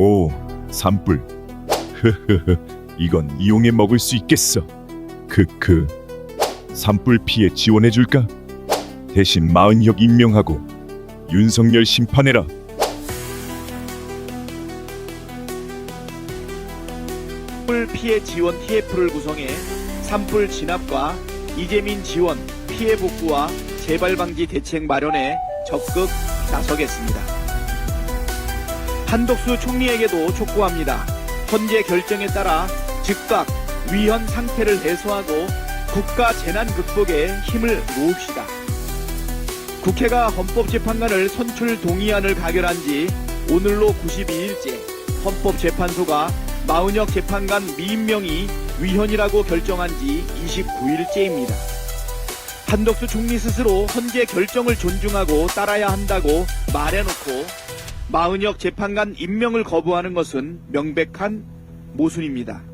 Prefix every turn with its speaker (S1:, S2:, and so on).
S1: 오, 산불. 흐흐흐, 이건 이용해 먹을 수 있겠어. 크크. 산불 피해 지원해 줄까? 대신 마흔역 임명하고 윤석열 심판해라.
S2: 산불 피해 지원 TF를 구성해 산불 진압과 이재민 지원 피해 복구와 재발 방지 대책 마련에 적극 나서겠습니다. 한덕수 총리에게도 촉구합니다. 헌재 결정에 따라 즉각 위헌 상태를 해소하고 국가 재난 극복에 힘을 모읍시다. 국회가 헌법재판관을 선출 동의안을 가결한 지 오늘로 92일째 헌법재판소가 마은혁 재판관 미임명이 위헌이라고 결정한 지 29일째입니다. 한덕수 총리 스스로 헌재 결정을 존중하고 따라야 한다고 말해놓고 마은혁 재판관 임명을 거부하는 것은 명백한 모순입니다.